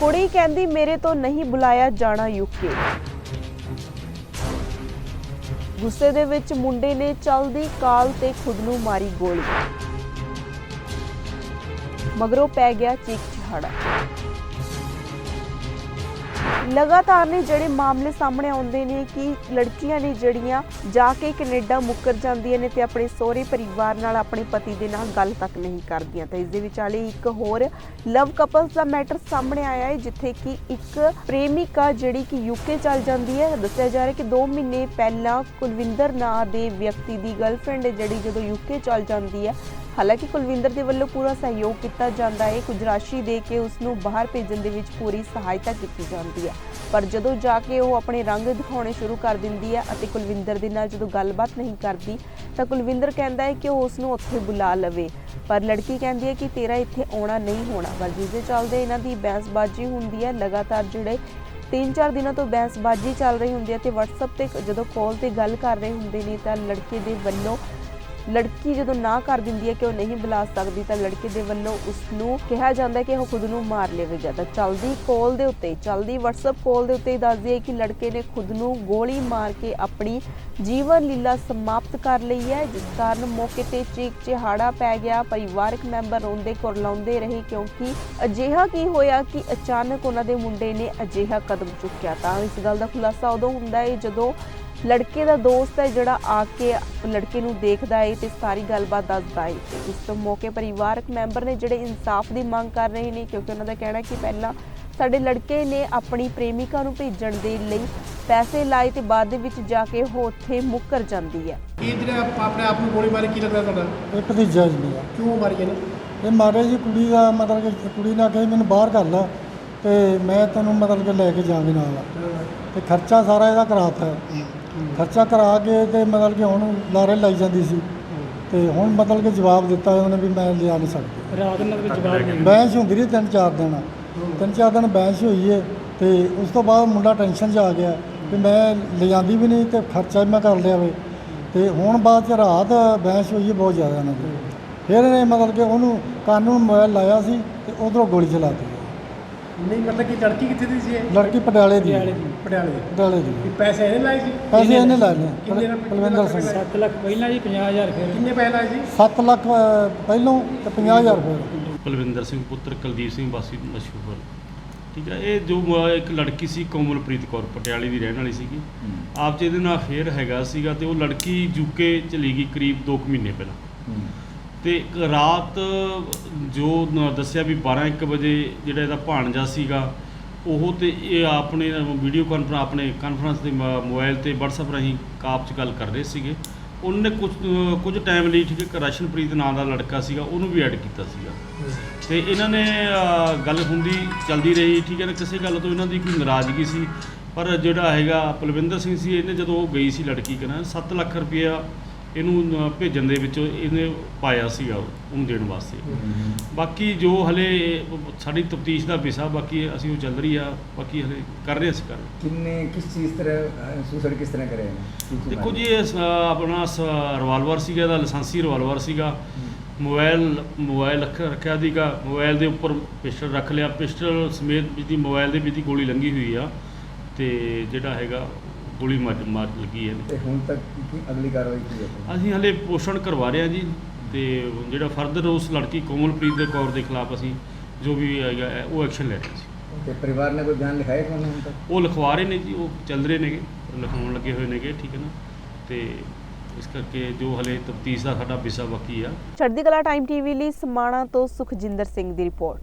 ਕੁੜੀ ਕਹਿੰਦੀ, ਮੇਰੇ ਤੋਂ ਨਹੀਂ ਬੁਲਾਇਆ ਜਾਣਾ ਯੂਕੇ ਗੁੱਸੇ ਦੇ ਵਿੱਚ ਮੁੰਡੇ ਨੇ ਚਲਦੀ ਕਾਲ ਤੇ ਖੁਦ ਨੂੰ ਮਾਰੀ ਗੋਲੀ। ਮਗਰੋਂ ਪੈ ਗਿਆ ਚੀਕ ਚਿਹਾੜਾ ਲਗਾਤਾਰ ਨੇ ਜਿਹੜੇ ਮਾਮਲੇ ਸਾਹਮਣੇ ਆਉਂਦੇ ਨੇ ਕਿ ਲੜਕੀਆਂ ਨੇ ਜਿਹੜੀਆਂ ਜਾ ਕੇ ਕੈਨੇਡਾ ਮੁੱਕਰ ਜਾਂਦੀਆਂ ਨੇ ਤੇ ਆਪਣੇ ਸਹੁਰੇ ਪਰਿਵਾਰ ਨਾਲ ਆਪਣੇ ਪਤੀ ਦੇ ਨਾਲ ਗੱਲ ਤੱਕ ਨਹੀਂ ਕਰਦੀਆਂ। ਤਾਂ ਇਸ ਦੇ ਵਿਚਾਲੇ ਇੱਕ ਹੋਰ ਲਵ ਕਪਲਸ ਦਾ ਮੈਟਰ ਸਾਹਮਣੇ ਆਇਆ ਹੈ, ਜਿੱਥੇ ਕਿ ਇੱਕ ਪ੍ਰੇਮਿਕਾ ਜਿਹੜੀ ਕਿ ਯੂਕੇ ਚਲ ਜਾਂਦੀ ਹੈ। ਦੱਸਿਆ ਜਾ ਰਿਹਾ ਕਿ 2 ਮਹੀਨੇ ਪਹਿਲਾਂ ਕੁਲਵਿੰਦਰ ਨਾਂ ਦੇ ਵਿਅਕਤੀ ਦੀ ਗਰਲਫ੍ਰੈਂਡ ਜਿਹੜੀ ਜਦੋਂ ਯੂਕੇ ਚਲ ਜਾਂਦੀ ਹੈ ਹਾਲਾਂਕਿ ਕੁਲਵਿੰਦਰ ਦੇ ਵੱਲੋਂ ਪੂਰਾ ਸਹਿਯੋਗ ਕੀਤਾ ਜਾਂਦਾ ਹੈ। ਕੁਝ ਰਾਸ਼ੀ ਦੇ ਕੇ ਉਸ ਨੂੰ ਬਾਹਰ ਭੇਜਣ ਦੇ ਵਿੱਚ ਪੂਰੀ ਸਹਾਇਤਾ ਕੀਤੀ ਜਾਂਦੀ ਹੈ। ਪਰ ਜਦੋਂ ਜਾ ਕੇ ਉਹ ਆਪਣੇ ਰੰਗ ਦਿਖਾਉਣੇ ਸ਼ੁਰੂ ਕਰ ਦਿੰਦੀ ਹੈ ਅਤੇ ਕੁਲਵਿੰਦਰ ਦੇ ਨਾਲ ਜਦੋਂ ਗੱਲਬਾਤ ਨਹੀਂ ਕਰਦੀ, ਤਾਂ ਕੁਲਵਿੰਦਰ ਕਹਿੰਦਾ ਹੈ ਕਿ ਉਹ ਉਸ ਨੂੰ ਉੱਥੇ ਬੁਲਾ ਲਵੇ। ਪਰ ਲੜਕੀ ਕਹਿੰਦੀ ਹੈ ਕਿ ਤੇਰਾ ਇੱਥੇ ਆਉਣਾ ਨਹੀਂ ਹੋਣਾ, ਪਰ ਜਿਸ ਦੇ ਚੱਲਦੇ ਇਹਨਾਂ ਦੀ ਬਹਿਸਬਾਜ਼ੀ ਹੁੰਦੀ ਹੈ। ਲਗਾਤਾਰ ਜਿਹੜੇ ਤਿੰਨ ਚਾਰ ਦਿਨਾਂ ਤੋਂ ਬਹਿਸਬਾਜ਼ੀ ਚੱਲ ਰਹੀ ਹੁੰਦੀ ਹੈ ਤੇ WhatsApp ਤੇ ਜਦੋਂ ਕਾਲ ਤੇ ਗੱਲ ਕਰ ਰਹੇ ਹੁੰਦੇ ਨੇ, ਤਾਂ ਲੜਕੇ ਦੇ ਵੱਲੋਂ ਲੜਕੀ ਜਦੋਂ ਨਾ ਕਰ ਦਿੰਦੀ ਹੈ ਕਿ ਉਹ ਨਹੀਂ ਬੁਲਾ ਸਕਦੀ, ਤਾਂ ਲੜਕੇ ਦੇ ਵੱਲੋਂ ਉਸ ਨੂੰ ਕਿਹਾ ਜਾਂਦਾ ਹੈ ਕਿ ਉਹ ਖੁਦ ਨੂੰ ਮਾਰ ਲਵੇਗਾ ਤਾਂ ਚਲਦੀ ਕਾਲ ਦੇ ਉੱਤੇ, ਚਲਦੀ WhatsApp ਕਾਲ ਦੇ ਉੱਤੇ ਹੀ ਦੱਸਦੀ ਹੈ ਕਿ ਲੜਕੇ ਨੇ ਖੁਦ ਨੂੰ ਗੋਲੀ ਮਾਰ ਕੇ ਆਪਣੀ ਜੀਵਨ ਲੀਲਾ ਸਮਾਪਤ ਕਰ ਲਈ ਹੈ, ਜਿਸ ਕਾਰਨ ਮੌਕੇ ਤੇ ਚੀਕ ਚਿਹਾੜਾ ਪੈ ਗਿਆ। ਪਰਿਵਾਰਕ ਮੈਂਬਰ ਰੋਂਦੇ ਕੁਰਲਾਉਂਦੇ ਰਹੇ ਕਿਉਂਕਿ ਅਜਿਹਾ ਕੀ ਹੋਇਆ ਕਿ ਅਚਾਨਕ ਉਹਨਾਂ ਦੇ ਮੁੰਡੇ ਨੇ ਅਜਿਹਾ ਕਦਮ ਚੁੱਕਿਆ। ਤਾਂ ਇਸ ਗੱਲ ਦਾ ਖੁਲਾਸਾ ਉਦੋਂ ਹੁੰਦਾ ਹੈ ਜਦੋਂ ਲੜਕੇ ਦਾ ਦੋਸਤ ਹੈ ਜਿਹੜਾ ਆ ਕੇ ਲੜਕੇ ਨੂੰ ਦੇਖਦਾ ਹੈ ਤੇ ਸਾਰੀ ਗੱਲਬਾਤ ਦੱਸਦਾ ਹੈ ਇਸ ਤੋਂ ਮੌਕੇ ਪਰਿਵਾਰਕ ਮੈਂਬਰ ਨੇ ਜਿਹੜੇ ਇਨਸਾਫ ਦੀ ਮੰਗ ਕਰ ਰਹੇ ਨੇ ਕਿਉਂਕਿ ਉਹਨਾਂ ਦਾ ਕਹਿਣਾ ਹੈ ਕਿ ਪਹਿਲਾਂ ਸਾਡੇ ਲੜਕੇ ਨੇ ਆਪਣੀ ਪ੍ਰੇਮਿਕਾ ਨੂੰ ਭੇਜਣ ਦੇ ਲਈ ਪੈਸੇ ਲਾਏ ਤੇ ਬਾਅਦ ਦੇ ਵਿੱਚ ਜਾ ਕੇ ਉਹ ਉੱਥੇ ਮੁੱਕਰ ਜਾਂਦੀ ਹੈ। ਇਹ ਜਿਹੜਾ ਆਪ- ਆਪਣੇ ਆਪ ਨੂੰ ਗੋਲੀ ਮਾਰੀ ਕੀ ਲੱਗਦਾ ਤੁਹਾਡਾ? ਇਹ ਭਤੀਜਾ ਜੀ ਮੇਰਾ ਕਿਉਂ ਮਾਰੀ ਇਹਨੇ? ਇਹ ਮਾਰੇ ਜੀ ਕੁੜੀ ਦਾ ਮਤਲਬ ਕਿ ਕੁੜੀ ਨੇ ਜੀ ਮੈਨੂੰ ਬਾਹਰ ਕਰ ਲਾ ਤੇ ਮੈਂ ਤੈਨੂੰ ਮਤਲਬ ਕਿ ਲੈ ਕੇ ਜਾਵਾਂਗੀ ਨਾਲ ਤੇ ਖਰਚਾ ਸਾਰਾ ਇਹਦਾ ਕਰਾਤਾ। ਖਰਚਾ ਕਰਾ ਕੇ ਤੇ ਮਤਲਬ ਕਿ ਹੁਣ ਲਾਰੇ ਲਾਈ ਜਾਂਦੀ ਸੀ। ਤੇ ਹੁਣ ਮਤਲਬ ਕਿ ਜਵਾਬ ਦਿੱਤਾ ਉਹਨੇ ਵੀ ਮੈਂ ਲਿਆ ਨਹੀਂ ਸਕਦੀ। ਰਾਤ ਨਾਲ ਵਿੱਚ ਜਵਾਬ ਦੇ ਬਹਿਸ ਹੁੰਦੀ ਰਹੀ ਤਿੰਨ ਚਾਰ ਦਿਨ। ਤਿੰਨ ਚਾਰ ਦਿਨ ਬਹਿਸ ਹੋਈ ਹੈ ਤੇ ਉਸ ਤੋਂ ਬਾਅਦ ਮੁੰਡਾ ਟੈਨਸ਼ਨ 'ਚ ਆ ਗਿਆ ਵੀ ਮੈਂ ਲਿਜਾਂਦੀ ਵੀ ਨਹੀਂ ਤੇ ਖਰਚਾ ਵੀ ਮੈਂ ਕਰ ਲਿਆ ਵੇ। ਤੇ ਹੁਣ ਬਾਅਦ ਚ ਰਾਤ ਬਹਿਸ ਹੋਈ ਬਹੁਤ ਜ਼ਿਆਦਾ ਇਹਨਾਂ ਦੀ। ਫਿਰ ਇਹਨੇ ਮਤਲਬ ਕਿ ਉਹਨੂੰ ਕੰਨ ਨੂੰ ਮੋਬਾਈਲ ਲਾਇਆ ਸੀ ਤੇ ਉਧਰੋਂ ਗੋਲੀ ਚਲਾਤੀ ਨਹੀਂ ਮਤਲਬ ਕਿ ਲੜਕੀ ਕਿੱਥੇ ਦੀ ਸੀ ਇਹ? ਲੜਕੀ ਪਟਿਆਲੇ ਦੀ। ਪਟਿਆਲੇ ਦੀ। ਪਟਿਆਲੇ ਦੀ। ਪਟਿਆਲੇ ਦੀ। ਕਿ ਪੈਸੇ ਇਹਨੇ ਲਾਏ ਸੀ? ਪੈਸੇ ਇਹਨੇ ਲਏ ਕਿੰਨੇ ਨਾਲ- ਕੁਲਵਿੰਦਰ ਸਿੰਘ। 7 ਲੱਖ ਪਹਿਲਾਂ ਜੀ 50000 ਫਿਰ। ਕਿੰਨੇ ਪੈਸੇ ਲਾਏ ਸੀ? 7 ਲੱਖ ਪਹਿਲੋਂ ਤੇ 50000 ਰੁਪਏ ਕੁਲਵਿੰਦਰ ਸਿੰਘ ਪੁੱਤਰ ਕੁਲਦੀਪ ਸਿੰਘ ਵਾਸੀ ਮਸ਼ਹੂਰ। ਠੀਕ ਹੈ ਇਹ ਜੋ ਮ- ਇੱਕ ਲੜਕੀ ਸੀ ਕੋਮਲਪ੍ਰੀਤ ਕੌਰ ਪਟਿਆਲੇ ਦੀ ਰਹਿਣ ਵਾਲੀ ਸੀਗੀ। ਆਪ ਚ ਇਹਦੇ ਨਾਲ ਫੇਰ ਹੈਗਾ ਸੀਗਾ ਤੇ ਉਹ ਲੜਕੀ ਯੂਕੇ ਚਲੀ ਗਈ ਕਰੀਬ 2 ਮਹੀਨੇ ਪਹਿਲਾਂ। ਤੇ ਰਾਤ ਜੋ ਦੱਸਿਆ ਵੀ 12 1 ਵਜੇ ਜਿਹੜਾ ਇਹਦਾ ਭਾਣਜਾ ਸੀਗਾ, ਉਹ ਤੇ ਇਹ ਆਪਣੇ ਵੀਡੀਓ ਕਾਨਫਰੰਸ ਆਪਣੇ ਕਾਨਫਰੰਸ ਦੇ ਮ- ਮੋਬਾਈਲ ਤੇ WhatsApp ਰਾਹੀਂ ਕਾਪ 'ਚ ਗੱਲ ਕਰ ਰਹੇ ਸੀਗੇ। ਉਹਨੇ ਕੁਝ ਕੁਝ ਟਾਈਮ ਲਈ ਠੀਕ ਹੈ ਰਸ਼ਨਪ੍ਰੀਤ ਨਾਂ ਦਾ ਲੜਕਾ ਸੀਗਾ, ਉਹਨੂੰ ਵੀ ਐਡ ਕੀਤਾ ਸੀਗਾ। ਤੇ ਇਹਨਾਂ ਨੇ ਗੱਲ ਹੁੰਦੀ ਚੱਲਦੀ ਰਹੀ, ਠੀਕ ਹੈ ਨਾ, ਕਿਸੇ ਗੱਲ ਤੋਂ ਇਹਨਾਂ ਦੀ ਕੋਈ ਨਾਰਾਜ਼ਗੀ ਸੀ। ਪਰ ਜਿਹੜਾ ਹੈਗਾ ਪਲਵਿੰਦਰ ਸਿੰਘ ਸੀ, ਇਹਨੇ ਜਦੋਂ ਉਹ ਗਈ ਸੀ ਲੜਕੀ ਕਹਿੰਦਾ 7 ਲੱਖ ਰੁਪਇਆ ਇਹਨੂੰ ਭੇਜਣ ਦੇ ਵਿੱਚ ਇਹਨੇ ਪਾਇਆ ਸੀਗਾ ਉਹਨੂੰ ਦੇਣ ਵਾਸਤੇ। ਬਾਕੀ ਜੋ ਹਲੇ ਸਾਡੀ ਤਫਤੀਸ਼ ਦਾ ਵਿਸ਼ਾ ਬਾਕੀ ਅਸੀਂ ਉਹ ਚੱਲ ਰਹੀ ਆ ਬਾਕੀ ਹਲੇ ਕਰ ਰਹੇ ਅਸੀਂ ਕਰ ਕਿੰਨੇ ਕਿਸ ਚੀਜ਼ ਤਰ੍ਹਾਂ ਸੂਸਰ ਕਿਸ ਤਰ੍ਹਾਂ ਕਰਿਆ ਦੇਖੋ ਜੀ ਆਪਣਾ ਰਿਵਾਲਵਰ ਸੀਗਾ ਦਾ ਲਾਇਸੈਂਸੀ ਰਿਵਾਲਵਰ ਸੀਗਾ। ਮੋਬਾਈਲ ਮੋਬਾਈਲ ਰੱਖਿਆ ਦੀਗਾ ਮੋਬਾਈਲ ਦੇ ਉੱਪਰ ਪਿਸਟਲ ਰੱਖ ਲਿਆ। ਪਿਸਟਲ ਸਮੇਤ ਜਿਹਦੀ ਮੋਬਾਈਲ ਦੇ ਵਿੱਚ ਦੀ ਗੋਲੀ ਲੰਗੀ ਹੋਈ ਆ। ਤੇ ਜਿਹੜਾ ਹੈਗਾ ਗੋਲੀ ਮਾਰ ਮਾਰ ਲੱਗੀ ਹੈ। ਤੇ ਹੁਣ ਤੱਕ ਕੀ ਅਗਲੀ ਕਾਰਵਾਈ ਕੀ ਹੈ? ਅਸੀਂ ਹਲੇ ਪੋਸ਼ਣ ਕਰਵਾ ਰਹੇ ਹਾਂ ਜੀ ਤੇ ਜਿਹੜਾ ਫਰਦਰ ਉਸ ਲੜਕੀ ਕੋਮਲਪ੍ਰੀਤ ਦੇ ਕੌਰ ਦੇ ਖਿਲਾਫ ਅਸੀਂ ਜੋ ਵੀ ਹੈਗਾ ਹੈ, ਉਹ ਐਕਸ਼ਨ ਲੈ ਰਹੇ ਸੀ ਤੇ ਪਰਿਵਾਰ ਨੇ ਕੋਈ ਬਿਆਨ ਲਿਖਾਇਆ ਕਿ ਹੁਣ ਤੱਕ? ਉਹ ਲਿਖਵਾ ਰਹੇ ਨੇ ਜੀ ਉਹ ਚੱਲ ਰਹੇ ਨੇਗੇ ਲਿਖਾਉਣ ਲੱਗੇ ਹੋਏ ਨੇਗੇ ਠੀਕ ਹੈ ਨਾ? ਤੇ ਇਸ ਕਰਕੇ ਜੋ ਹਲੇ ਤਫਤੀਸ਼ ਦਾ ਸਾਡਾ ਵਿਸ਼ਾ ਬਾਕੀ ਆ। ਚੜ੍ਹਦੀ ਕਲਾ ਟਾਈਮ ਟੀਵੀ ਲਈ ਸਮਾਣਾ ਤੋਂ ਸੁਖਜਿੰਦਰ ਸਿੰਘ ਦੀ ਰਿਪੋਰਟ।